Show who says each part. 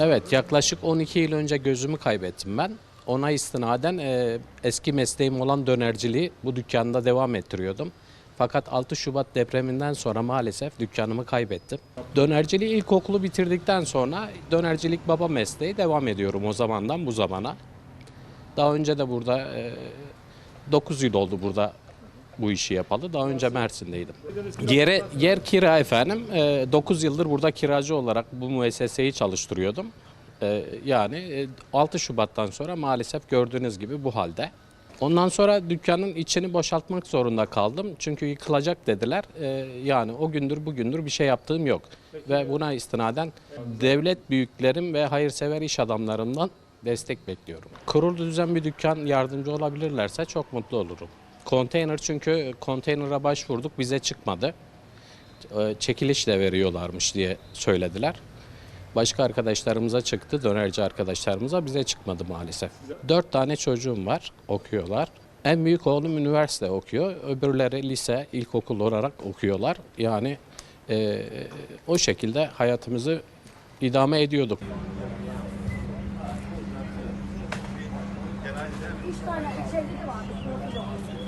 Speaker 1: Evet yaklaşık 12 yıl önce gözümü kaybettim ben. Ona istinaden e, eski mesleğim olan dönerciliği bu dükkanda devam ettiriyordum. Fakat 6 Şubat depreminden sonra maalesef dükkanımı kaybettim. Dönerciliği ilkokulu bitirdikten sonra dönercilik baba mesleği devam ediyorum o zamandan bu zamana. Daha önce de burada e, 9 yıl oldu burada bu işi yapalı. Daha önce Mersin'deydim. Yere, yer kira efendim. 9 yıldır burada kiracı olarak bu müesseseyi çalıştırıyordum. E, yani e, 6 Şubat'tan sonra maalesef gördüğünüz gibi bu halde. Ondan sonra dükkanın içini boşaltmak zorunda kaldım. Çünkü yıkılacak dediler. E, yani o gündür bugündür bir şey yaptığım yok. Ve buna istinaden devlet büyüklerim ve hayırsever iş adamlarımdan destek bekliyorum. Kurulu düzen bir dükkan yardımcı olabilirlerse çok mutlu olurum. Konteyner çünkü konteynere başvurduk bize çıkmadı. E, Çekiliş de veriyorlarmış diye söylediler. Başka arkadaşlarımıza çıktı, dönerci arkadaşlarımıza bize çıkmadı maalesef. Dört tane çocuğum var, okuyorlar. En büyük oğlum üniversite okuyor, öbürleri lise, ilkokul olarak okuyorlar. Yani e, o şekilde hayatımızı idame ediyorduk.
Speaker 2: Üç tane içeride var.